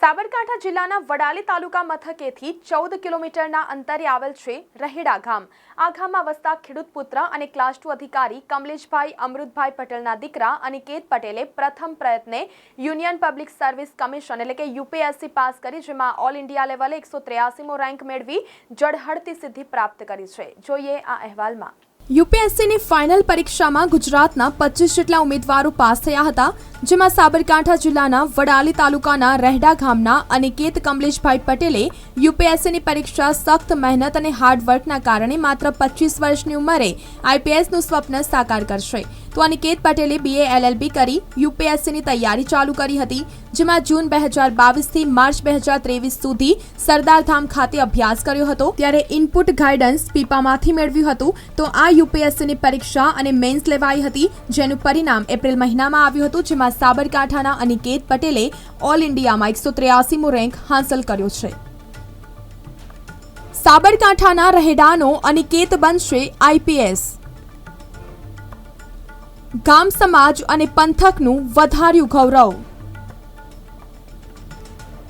સાબરકાંઠા જિલ્લાના વડાલી તાલુકા મથકેથી ચૌદ કિલોમીટરના અંતરે આવેલ છે રહેડા ગામ. આ ગામમાં વસતા ખેડૂત પુત્ર અને ક્લાસ ટુ અધિકારી કમલેશભાઈ, અમૃતભાઈ પટેલના દીકરા અનિકેત પટેલે પ્રથમ પ્રયત્ને યુનિયન પબ્લિક સર્વિસ કમિશન એટલે કે યુપીએસસી પાસ કરી, જેમાં ઓલ ઇન્ડિયા લેવલે એકસો ત્ર્યાસીમો રેન્ક મેળવી જળહળતી સિદ્ધિ પ્રાપ્ત કરી છે. જોઈએ આ અહેવાલમાં. યુપીએસસીની ફાઇનલ પરીક્ષામાં ગુજરાતના પચીસ જેટલા ઉમેદવારો પાસ થયા હતા, જેમાં સાબરકાંઠા જિલ્લાના વડાલી તાલુકાના રહેડા ગામના અનિકેત કમલેશભાઈ પટેલે યુપીએસસીની પરીક્ષા સખ્ત મહેનત અને હાર્ડવર્કના કારણે માત્ર પચીસ વર્ષની ઉંમરે આઈપીએસનું સ્વપ્ન સાકાર કરશે. તો અનિકેત પટેલે બીએ એલએલબી કરી યુપીએસસીની તૈયારી ચાલુ કરી હતી, જેમાં જૂન બે હજાર બાવીસથી માર્ચ બે હજાર ત્રેવીસ સુધી સરદારધામ ખાતે અભ્યાસ કર્યો હતો. ત્યારે ઇનપુટ ગાઈડન્સ પીપામાંથી મેળવ્યું હતું. તો આ યુપીએસસીની પરીક્ષા અને મેન્સ લેવાઈ હતી, જેનું પરિણામ એપ્રિલ મહિનામાં આવ્યું હતું, જેમાં સાબરકાંઠાના અનિકેત પટેલે ઓલ ઇન્ડિયામાં એકસો ત્ર્યાસીમો રેન્ક હાંસલ કર્યો છે. સાબરકાંઠાના રહેડાનો અનિકેત બનશે આઈપીએસ ગામ સમાજ અને પંથકનું વધાર્યું ગૌરવ.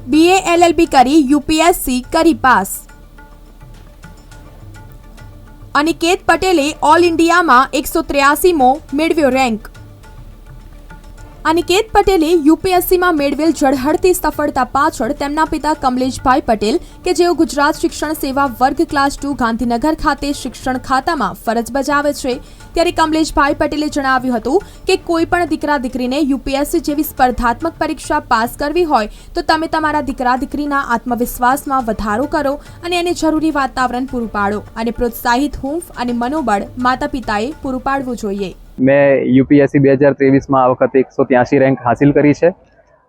બીએ એલએલબી કરી યુપીએસસી કરી પાસ. અનિકેત પટેલે ઓલ ઇન્ડિયામાં એકસો ત્ર્યાસીમો મેળવ્યો રેન્ક અનિકેત પટેલે યુપીએસસીમાં મેળવેલ ઝળહળતી સફળતા પાછળ તેમના પિતા કમલેશભાઈ પટેલ કે જેઓ ગુજરાત શિક્ષણ સેવા વર્ગ ક્લાસ ટુ ગાંધીનગર ખાતે શિક્ષણ ખાતામાં ફરજ બજાવે છે. ત્યારે કમલેશભાઈ પટેલે જણાવ્યું હતું કે કોઈ પણ દીકરા દીકરીને યુપીએસસી જેવી સ્પર્ધાત્મક પરીક્ષા પાસ કરવી હોય તો તમે તમારા દીકરા દીકરીના આત્મવિશ્વાસમાં વધારો કરો અને એને જરૂરી વાતાવરણ પૂરું પાડો અને પ્રોત્સાહિત હૂંફ અને મનોબળ માતા પિતાએ પૂરું પાડવું જોઈએ. મેં યુપીએસસી બે હજાર ત્રેવીસમાં આ વખતે એકસો ત્યાંસી રેન્ક હાસિલ કરી છે.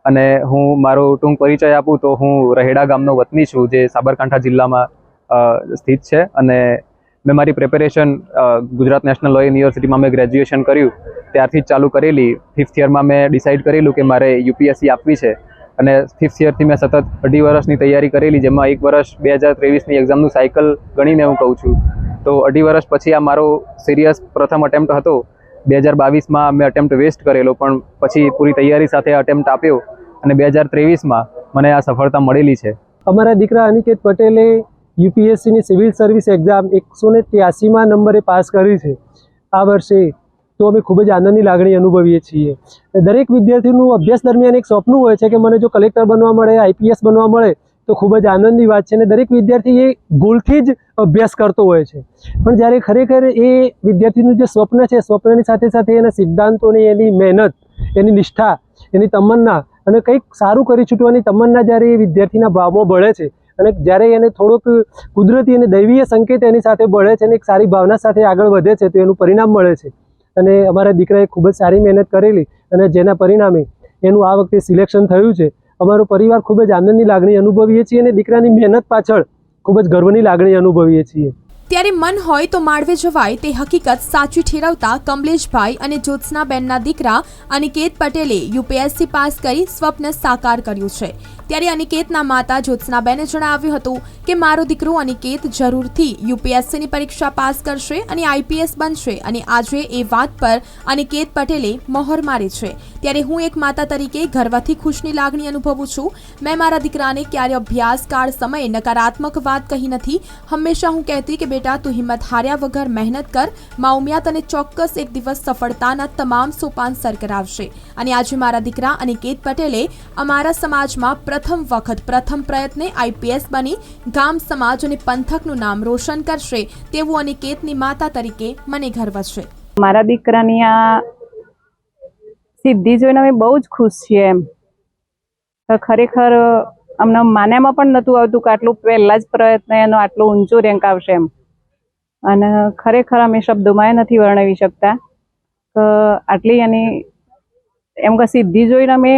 અને હું મારો ટૂંક પરિચય આપું તો હું રહેડા ગામનો વતની છું જે સાબરકાંઠા જિલ્લામાં સ્થિત છે. અને મેં મારી પ્રિપેરેશન ગુજરાત નેશનલ લો યુનિવર્સિટીમાં મેં ગ્રેજ્યુએશન કર્યું. ત્યારથી જ ચાલુ કરેલી. ફિફ્થ યરમાં મેં ડિસાઇડ કરેલું કે મારે યુપીએસસી આપવી છે. અને ફિફ્થ યરથી મેં સતત અઢી વર્ષની તૈયારી કરેલી, જેમાં એક વર્ષ બે હજાર ત્રેવીસની એક્ઝામનું સાયકલ ગણીને હું કહું છું. તો અઢી વર્ષ પછી આ મારો સિરિયસ પ્રથમ અટેમ્પ્ટ હતો. બે હજાર બાવીસમાં મેં અટેમ્પ્ટ વેસ્ટ કરેલો, પણ પછી પૂરી તૈયારી સાથે અટેમ્પ્ટ આપ્યો અને બે હજાર ત્રેવીસમાં મને આ સફળતા મળેલી છે. અમારા દીકરા અનિકેત પટેલે યુપીએસસીની સિવિલ સર્વિસ એક્ઝામ એકસો ને ત્યાસીમાં નંબરે પાસ કરી છે. આ વર્ષે તો અમે ખૂબ જ આનંદની લાગણી અનુભવીએ છીએ. દરેક વિદ્યાર્થીનું અભ્યાસ દરમિયાન એક સ્વપ્ન હોય છે કે મને જો કલેક્ટર બનવા મળે, આઈપીએસ બનવા મળે તો ખૂબ જ આનંદની વાત છે અને દરેક વિદ્યાર્થી એ ગોલથી જ અભ્યાસ કરતો હોય છે. પણ જ્યારે ખરેખર એ વિદ્યાર્થીનું જે સ્વપ્ન છે, સ્વપ્નની સાથે સાથે એના સિદ્ધાંતોની એની મહેનત, એની નિષ્ઠા, એની તમન્ના અને કંઈક સારું કરી છૂટવાની તમન્ના જ્યારે એ વિદ્યાર્થીના ભાવમાં બળે છે અને જ્યારે એને થોડોક કુદરતી અને દૈવીય સંકેત એની સાથે બળે છે અને એક સારી ભાવના સાથે આગળ વધે છે, તો એનું પરિણામ મળે છે. અને અમારા દીકરાએ ખૂબ જ સારી મહેનત કરેલી અને જેના પરિણામે એનું આ વખતે સિલેક્શન થયું છે. અમારો પરિવાર ખૂબ જ આનંદની લાગણી અનુભવીએ છીએ અને દીકરાની મહેનત પાછળ ખૂબ જ ગર્વની લાગણી અનુભવીએ છીએ. ત્યારે મન હોય તો માળવે જવાય. તે હકીકત સાચી ઠેરવતા કમલેશભાઈ અને જ્યોત્સનાબેનના દીકરા અનિકેત પટેલે યુપીએસસી પાસ કરી સ્વપ્ન સાકાર કર્યું છે. ત્યારે અનિકેતના માતા જ્યોત્સનાબેને જણાવ્યું હતું કે, મારો દીકરો અનિકેત જરૂરથી યુપીએસસીની પરીક્ષા પાસ કરશે અને આઈપીએસ બનશે અને આજે એ વાત પર અનિકેત પટેલે મહોર મારી છે. ત્યારે હું એક માતા તરીકે ગર્વથી ખુશની લાગણી અનુભવું છું. મેં મારા દીકરાને ક્યારે અભ્યાસકાળ સમયે નકારાત્મક વાત કહી નથી. હંમેશા હું કહેતી કે બેટા, તું હિંમત હાર્યા વગર મહેનત કર. મા ઉમિયા તને ચોક્કસ એક દિવસ સફળતાના તમામ સોપાન સર કરાવશે. અને આજે મારા દીકરા અનિકેત પટેલે અમારા સમાજમાં પ્રથમ વખત પ્રથમ પ્રયત્ને આઈપીએસ બની ગામ સમાજ અને પંથકનું નામ રોશન કરશે. તેવું અનિકેતની માતા તરીકે મને ગર્વ છે. મારા દીકરાની આ સિદ્ધિ જોઈને અમે બહુ જ ખુશ છીએ એમ. ખરેખર અમને માન્યામાં પણ નહોતું આવતું કે આટલું પહેલા જ પ્રયત્ન એનો આટલો ઊંચો રેન્ક આવશે એમ. અને ખરેખર અમે શબ્દોમાં એ નથી વર્ણવી શકતા. કે આટલી એની એમ કે સિદ્ધિ જોઈને અમે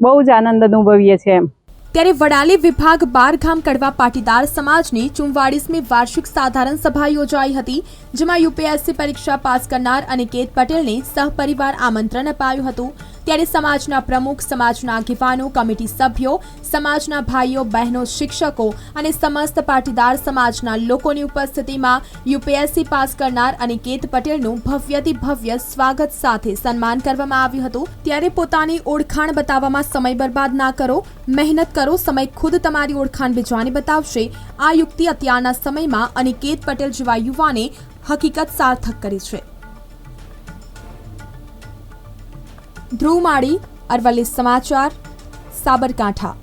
બહુ જ આનંદ અનુભવીએ છીએ એમ. ત્યારે વડાલી વિભાગ બારગામ કડવા પાટીદાર સમાજની ચુમ્વાળીસમી વાર્ષિક સાધારણ સભા યોજાઈ હતી, જેમાં યુપીએસસી પરીક્ષા પાસ કરનાર અનિકેત પટેલને સહપરિવાર આમંત્રણ અપાયું હતું. ત્યારે સમાજના પ્રમુખ, સમાજના આગેવાનો, કમિટી સભ્યો, સમાજના ભાઈઓ, બહેનો, શિક્ષકો અને સમસ્ત પાટીદાર સમાજના લોકોની ઉપસ્થિતિમાં યુપીએસસી પાસ કરનાર અનિકેત પટેલનું ભવ્યથી ભવ્ય સ્વાગત સાથે સન્માન કરવામાં આવ્યું હતું. ત્યારે પોતાની ઓળખાણ બતાવવામાં સમય બરબાદ ના કરો, મહેનત કરો, સમય ખુદ તમારી ઓળખાણ બીજાને બતાવશે. આ યુક્તિ અત્યારના સમયમાં અનિકેત પટેલ જેવા યુવાને હકીકત સાર્થક કરી છે. ધ્રુવ માળી અરવલ્લી સમાચાર સાબરકાંઠા.